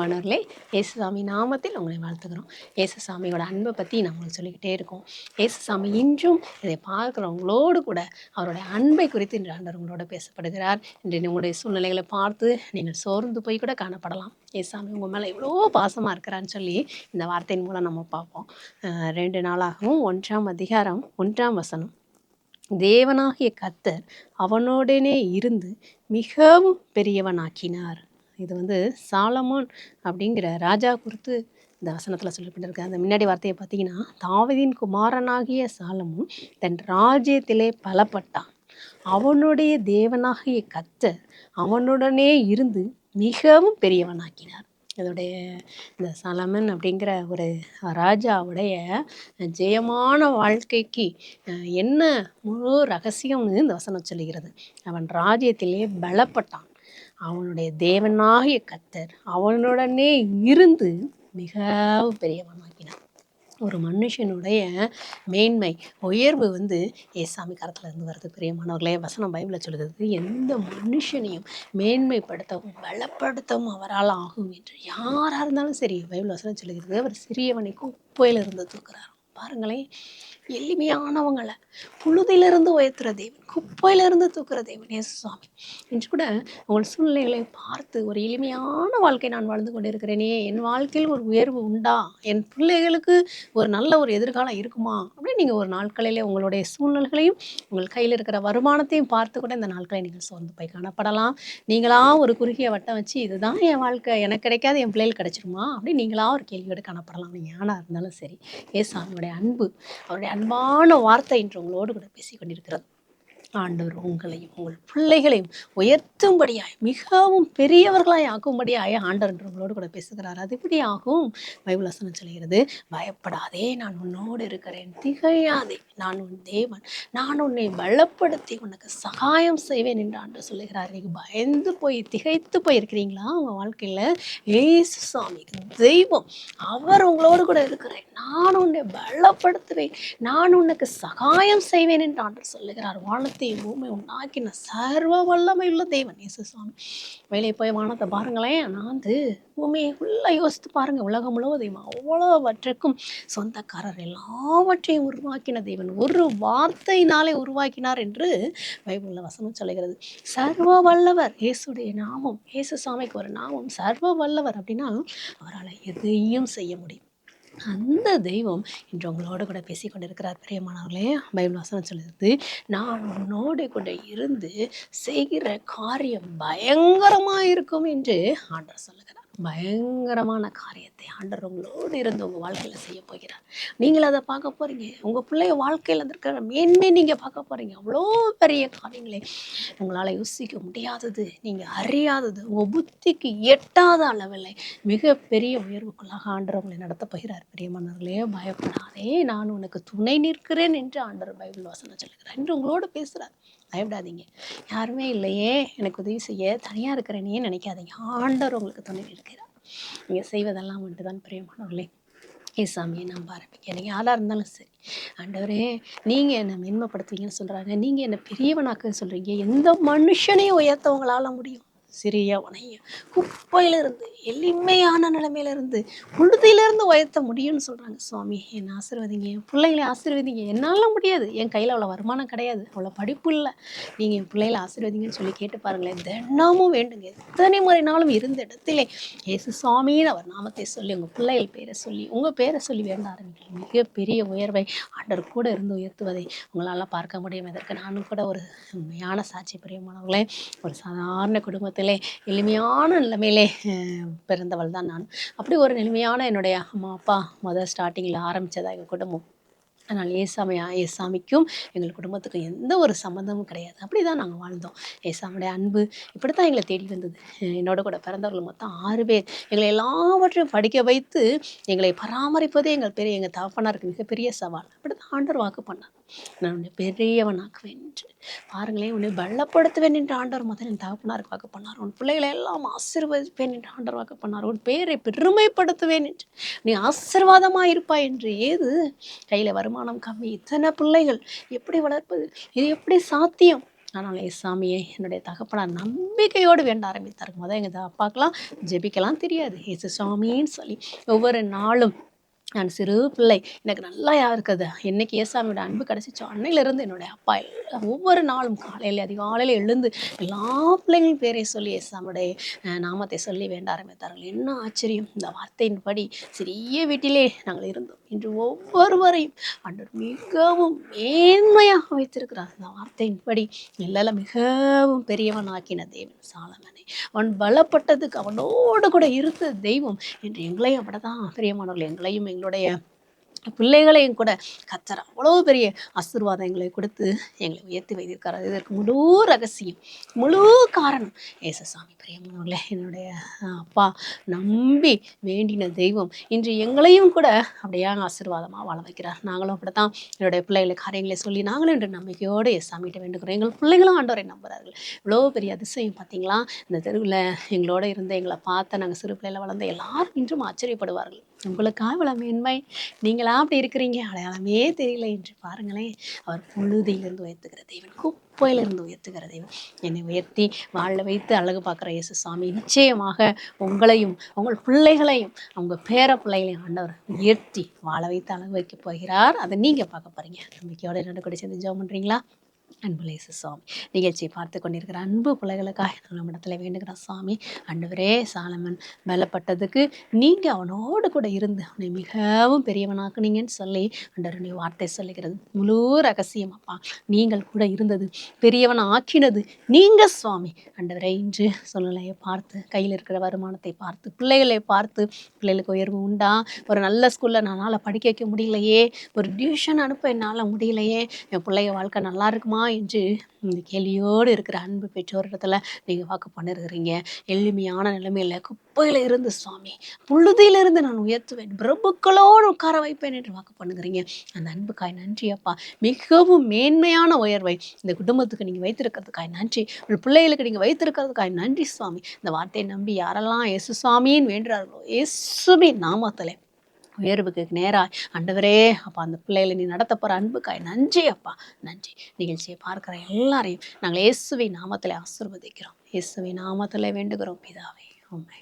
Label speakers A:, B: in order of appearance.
A: பிரியமானவர்களே ஏசுசாமி நாமத்தில் உங்களை வாழ்த்துக்கிறோம் ஏசுசாமியோட அன்பை பற்றி நம்மளுக்கு சொல்லிக்கிட்டே இருக்கோம். ஏசுசாமி இன்றும் இதை பார்க்குறவங்களோடு கூட அவருடைய அன்பை குறித்து இன்று ஆண்டவர் உங்களோட பேசப்படுகிறார். இன்று உங்களுடைய சூழ்நிலைகளை பார்த்து நீங்கள் சோர்ந்து போய் கூட காணப்படலாம். ஏசாமி உங்கள் மேலே எவ்வளோ பாசமாக இருக்கிறான்னு சொல்லி இந்த வார்த்தையின் மூலம் நம்ம பார்ப்போம். ரெண்டு நாளாகவும் ஒன்றாம் அதிகாரம் ஒன்றாம் வசனம். தேவனாகிய கத்தர் அவனோடனே இருந்து மிகவும் பெரியவனாக்கினார். இது வந்து சாலமோன் அப்படிங்கிற ராஜா குறித்து இந்த வசனத்தில் சொல்லப்பட்டிருக்கு. அந்த முன்னாடி வார்த்தையை பார்த்தீங்கன்னா தாவீதின் குமாரனாகிய சாலமும் தன் ராஜ்யத்திலே பலப்பட்டான். அவனுடைய தேவனாகிய கத்தர் அவனுடனே இருந்து மிகவும் பெரியவனாக்கினார். இதோடைய இந்த சலமன் அப்படிங்கிற ஒரு ராஜாவுடைய ஜெயமான வாழ்க்கைக்கு என்ன முழு ரகசியம்னு இந்த வசனம் சொல்லுகிறது. அவன் ராஜ்யத்திலே பலப்பட்டான். அவனுடைய தேவனாகிய கத்தர் அவனுடனே இருந்து மிகவும் பெரியவனாக்கினான் ஒரு மனுஷனுடைய மேன்மை உயர்வு வந்து ஏசாமி கரத்துல இருந்து வருது. பிரியமானவர்களே வசனம் பைபிளில் சொல்லுது எந்த மனுஷனையும் மேன்மைப்படுத்தவும் பலப்படுத்தவும் அவரால் ஆகும் என்று யாராக இருந்தாலும் சரி பைபிள் வசனம் சொல்லுகிறது. அவர் சிறியவனை குப்பையில இருந்து தூக்குறார் பாருங்களேன் எளிமையானவங்களை. புழுதியிலிருந்து உயர்த்துற தேவன் குப்பையிலிருந்து தூக்குற தேவன் இயேசு சுவாமி என்று கூட உங்கள் சூழ்நிலைகளை பார்த்து ஒரு எளிமையான வாழ்க்கை நான் வாழ்ந்து கொண்டிருக்கிறேனே என் வாழ்க்கையில் ஒரு உயர்வு உண்டா? என் பிள்ளைகளுக்கு ஒரு நல்ல ஒரு எதிர்காலம் இருக்குமா? அப்படின்னு நீங்கள் ஒரு நாட்களிலே உங்களுடைய சூழ்நிலைகளையும் உங்கள் கையில் இருக்கிற வருமானத்தையும் பார்த்து கூட இந்த நாட்களை நீங்கள் சோர்ந்து போய் காணப்படலாம். நீங்களா ஒரு குறுகிய வட்டம் வச்சு இதுதான் என் வாழ்க்கை எனக்கு கிடைக்காது என் பிள்ளைகள் கிடைச்சிருமா? அப்படின்னு நீங்களா ஒரு கேள்வியோடு காணப்படலாம். நீங்கள் இருந்தாலும் சரி ஏசாமியுடைய அன்பு அவருடைய அன்பான வார்த்தை என்று உங்களோடு கூட பேசிக் கொண்டிருக்கிறது ஆண்டவர் உங்களையும் உங்கள் பிள்ளைகளையும் உயர்த்தும்படியாய் மிகவும் பெரியவர்களாய் ஆக்கும்படியாய் ஆண்டவர் என்று உங்களோடு கூட பேசுகிறார். அது எப்படி ஆகும்? பைபிள் வசனம் சொல்கிறது பயப்படாதே நான் உன்னோடு இருக்கிறேன். திகையாதே நான் உன் தேவன். நான் உன்னை பலப்படுத்தி உனக்கு சகாயம் செய்வேன் என்று ஆண்டு சொல்லுகிறார். நீங்கள் பயந்து போய் திகைத்து போயிருக்கிறீங்களா உங்கள் வாழ்க்கையில்? ஏசு சாமி தெய்வம் அவர் உங்களோடு கூட இருக்கிறேன் நான் உன்னை பலப்படுத்துவேன். நான் உனக்கு சகாயம் செய்வேன் என்று ஆண்டவர் சொல்லுகிறார். வானத்தை பூமி உண்டாக்கின சர்வ வல்லமை உள்ள தேவன் இயேசு சுவாமி வேலையை போய் வானத்தை பாருங்களேன். நான் வந்து பூமியை ஃபுல்லாக யோசித்து பாருங்க உலகம் முழுவதையும் அவ்வளவற்றுக்கும் சொந்தக்காரர் எல்லாவற்றையும் உருவாக்கின தேவன். ஒரு வார்த்தையினாலே உருவாக்கினார் என்று பைபிளில் வசனம் சொல்லுகிறது. சர்வ வல்லவர் இயேசுடைய நாமம் இயேசு சுவாமிக்கு ஒரு நாமம் சர்வ வல்லவர் அப்படின்னா அவரால் எதையும் செய்ய முடியும். அந்த தெய்வம் இன்று உங்களோட கூட பேசி கொண்டிருக்கிறார். பிரியமானவர்களே பைபிள் வசனம் சொல்லுது நான் உன்னோடு கூட இருந்து செய்கிற காரியம் பயங்கரமாக இருக்கும் என்று ஆண்டவர் சொல்லுகிறார். பயங்கரமான காரியத்தை ஆண்டவர் உங்களோடு இருந்து உங்கள் வாழ்க்கையில் செய்ய போகிறார். நீங்கள் அதை பார்க்க போகிறீங்க உங்கள் பிள்ளைய வாழ்க்கையில் இருக்கிற மேன்மை நீங்கள் பார்க்க போகிறீங்க அவ்வளோ பெரிய காரியங்களை உங்களால் யோசிக்க முடியாதது நீங்கள் அறியாதது உங்கள் புத்திக்கு எட்டாத அளவில் மிகப்பெரிய உயர்வுக்குள்ளாக ஆண்டவர் உங்களை நடத்த போகிறார். பிரியமானவர்களே பயப்படாதே. நான் உனக்கு துணை நிற்கிறேன் என்று ஆண்டவர் பைபிள் வசனம் சொல்லுகிறார். என்று உங்களோட பேசுகிறார் பயப்படாதீங்க. யாருமே இல்லையே எனக்கு உதவி செய்ய தனியாக இருக்கிறேனே நினைக்காதீங்க. ஆண்டவர் உங்களுக்கு துணை இருக்கிறார் நீங்கள் செய்வதெல்லாம் மட்டும் தான் பிரியமானவர்களே. ஏசாமியை நம்ப ஆரம்பிக்க நீங்கள் யாராக இருந்தாலும் சரி. ஆண்டவரே நீங்கள் என்னை மென்மைப்படுத்துவீங்கன்னு சொல்கிறாங்க நீங்கள் என்னை பெரியவனாக்க சொல்கிறீங்க எந்த மனுஷனையும் உயர்த்த உங்களால் முடியும். சிறிய உனைய குப்பையிலிருந்து எளிமையான நிலைமையிலிருந்து உழுதியிலிருந்து உயர்த்த முடியும்னு சொல்கிறாங்க சுவாமி என்னை ஆசீர்வதிங்க என் பிள்ளைங்களை ஆசீர்வதிங்க. என்னால் முடியாது. என் கையில் அவ்வளோ வருமானம் கிடையாது. அவ்வளோ படிப்பு இல்லை. நீங்கள் என் பிள்ளைகளை ஆசீர்வதிங்கன்னு சொல்லி கேட்டு பாருங்களேன். தினமும் வேண்டுங்க. எத்தனை முறைனாலும் இருந்த இடத்திலே ஏசு சுவாமின்னு அவர் நாமத்தை சொல்லி உங்கள் பிள்ளைகள் பேரை சொல்லி உங்கள் பேரை சொல்லி வேண்ட ஆரம்பிக்கிறீங்க மிகப்பெரிய உயர்வை ஆண்டர் கூட இருந்து உயர்த்துவதை உங்களால் பார்க்க முடியும். இதற்கு நானும் கூட ஒரு உண்மையான சாட்சி பிரியமானவர்களே ஒரு சாதாரண குடும்பத்தை குடும்பத்திலே எளிமையான நிலைமையிலே பிறந்தவள் தான் நான் அப்படி ஒரு எளிமையான என்னுடைய அம்மா அப்பா முதல் ஸ்டார்டிங்கில் ஆரம்பித்ததா எங்கள் அதனால் ஏசாமையா ஏசாமிக்கும் எங்கள் குடும்பத்துக்கும் எந்த ஒரு சம்மந்தமும் கிடையாது. அப்படி தான் நாங்கள் வாழ்ந்தோம். ஏசாமுடைய அன்பு இப்படி தான் எங்களை தேடி வந்தது. என்னோட கூட பிறந்தவர்கள் மொத்தம் ஆறு பேர். எங்களை எல்லாவற்றையும் படிக்க வைத்து எங்களை பராமரிப்பதே எங்கள் பெரிய எங்கள் தகப்பனாருக்கு மிகப்பெரிய சவால். அப்படி தான் ஆண்டர் வாக்கு பண்ணார். நான் உன்னை பெரியவனாக்குவேன் என்று. பாருங்களேன் உன்னை பலப்படுத்துவேன் என்று ஆண்டவர் முதல் என் தகப்பனாருக்கு வாக்கு பண்ணார். உன் பிள்ளைகளை எல்லாம் ஆசீர்வதிப்பேன் என்று ஆண்டவர் வாக்கு பண்ணார். உன் பேரை பெருமைப்படுத்துவேன் என்று. நீ ஆசீர்வாதமாக இருப்பாய் என்று ஏது கையில் வருமானம் கம்மி. இத்தனை பிள்ளைகள் எப்படி வளர்ப்பது? இது எப்படி சாத்தியம்? ஆனால் சாமியை என்னுடைய தகப்பனார் நம்பிக்கையோடு வேண்ட ஆரம்பித்தார். முதல் எங்கள் அப்பாக்கெலாம் ஜெபிக்கலாம். தெரியாது. ஏசு சாமின்னு சொல்லி ஒவ்வொரு நாளும் நான் சிறு பிள்ளை எனக்கு நல்லா யா இருக்குது. என்னைக்கு ஏசாமியோட அன்பு கிடச்சிச்சோ அன்னையிலேருந்து என்னுடைய அப்பா எல்லாம் ஒவ்வொரு நாளும் காலையில் அதிகாலையில் எழுந்து எல்லா பிள்ளைங்களும் பேரை சொல்லி ஏசாமுடைய நாமத்தை சொல்லி வேண்ட ஆரம்பித்தார்கள். என்ன ஆச்சரியம். இந்த வார்த்தையின்படி சிறிய வீட்டிலே நாங்கள் இருந்தோம். இன்று ஒவ்வொருவரையும் ஆண்டவர் மிகவும் மேன்மையாக வைத்திருக்கிறார். இந்த வார்த்தையின்படி எல்லாம் மிகவும் பெரியவனாக்கின தேவன் சாலமனை. அவன் பலப்பட்டதுக்கு அவனோடு கூட இருந்த தெய்வம் என்று எங்களையும் அப்படிதான் பிரியமானவர்கள் எங்களையும் எங்களுடைய பிள்ளைகளையும் கூட கத்தர் அவ்வளோ பெரிய ஆசீர்வாதம் எங்களை கொடுத்து எங்களை உயர்த்தி வைத்திருக்காரு. இதற்கு முழு ரகசியம் முழு காரணம். ஏசசாமி பிரியமானவர்களே என்னுடைய அப்பா நம்பி வேண்டின தெய்வம். இன்று எங்களையும் கூட அப்படியே ஆசீர்வாதமாக வாழ வைக்கிறார். நாங்களும் அப்படித்தான் என்னுடைய பிள்ளைகளை காரியங்களை சொல்லி நாங்களும் இன்று நம்பிக்கையோடு ஏசாமிகிட்ட வேண்டுகிறோம். எங்கள் பிள்ளைகளும் ஆண்டவரை நம்புறார்கள் இவ்வளோ பெரிய அதிசயம் பார்த்தீங்களா? இந்த தெருவில் எங்களோட இருந்த எங்களை பார்த்த நாங்கள் சிறு பிள்ளைகளை வளர்ந்த எல்லாரும் இன்றும் ஆச்சரியப்படுவார்கள். உங்களுக்கா இவ்வளோ மேன்மை நீங்களா அப்படி இருக்கிறீங்க? அடையாளமே தெரியல என்று பாருங்களேன். அவர் புழுதியிலிருந்து உயர்த்துகிற தெய்வன் குப்பையிலிருந்து உயர்த்துகிற தெய்வன் என்னை உயர்த்தி வாழ வைத்து அழகு பார்க்குற இயேசு சாமி நிச்சயமாக உங்களையும் உங்கள் பிள்ளைகளையும் அவங்க பேர பிள்ளைகளையும் ஆண்டவர் உயர்த்தி வாழ வைத்து அழகு வைக்க போகிறார். அதை நீங்கள் பார்க்க போகிறீங்க நம்பிக்கையோட என்னோட கூட சேர்ந்து ஜெபம் பண்ணுறீங்களா அன்புலேசு சுவாமி நிகழ்ச்சியை பார்த்து கொண்டிருக்கிற அன்பு பிள்ளைகளுக்காக நம்ம இடத்துல வேண்டுகிற சாமி ஆண்டவரே சாலமன் பலப்பட்டதுக்கு நீங்கள் அவனோடு கூட இருந்து அவனை மிகவும் பெரியவனாக்குனீங்கன்னு சொல்லி ஆண்டவருடைய வார்த்தை சொல்லுகிறது. முழு ரகசியம் அப்பா நீங்கள் கூட இருந்தது பெரியவன் ஆக்கினது நீங்கள் சுவாமி. அண்டவரே இன்று சூழ்நிலையை பார்த்து கையில் இருக்கிற வருமானத்தை பார்த்து பிள்ளைகளை பார்த்து பிள்ளைகளுக்கு உயர்வு உண்டா? ஒரு நல்ல ஸ்கூலில் நானால் படிக்க வைக்க முடியலையே? ஒரு டியூஷன் அனுப்ப என்னால் முடியலையே? என் பிள்ளைய வாழ்க்கை நல்லா இருக்குமா? என்று இந்த கேள்வியோடு இருக்கிற அன்பு பெற்றோரிடத்துல நீங்கள் வாக்கு பண்ணிருக்கிறீங்க. எளிமையான நிலைமையில் குப்பையில் இருந்து சுவாமி புழுதியிலிருந்து நான் உயர்த்துவேன். பிரபுக்களோடு உட்கார வைப்பேன் என்று வாக்கு பண்ணுகிறீங்க. அந்த அன்புக்காய் நன்றி அப்பா. மிகவும் மேன்மையான உயர்வை இந்த குடும்பத்துக்கு நீங்கள் வைத்திருக்கிறதுக்காய் நன்றி. உங்கள் பிள்ளைகளுக்கு நீங்கள் வைத்திருக்கிறதுக்காய் நன்றி சுவாமி. இந்த வார்த்தையை நம்பி யாரெல்லாம் இயேசு சுவாமின்னு வேண்டுறார்களோ இயேசுவின் நாமத்திலே உயர்வுக்கு நேராய். ஆண்டவரே அப்பா அந்த பிள்ளைகளை நீ நடத்த போகிற அன்புக்காய். நன்றி அப்பா நன்றி. நிகழ்ச்சியை பார்க்குற எல்லாரையும் நாங்கள் இயேசுவை நாமத்தில் ஆசிர்வதிக்கிறோம். இயேசுவை நாமத்தில் வேண்டுகிறோம் பிதாவே. உண்மை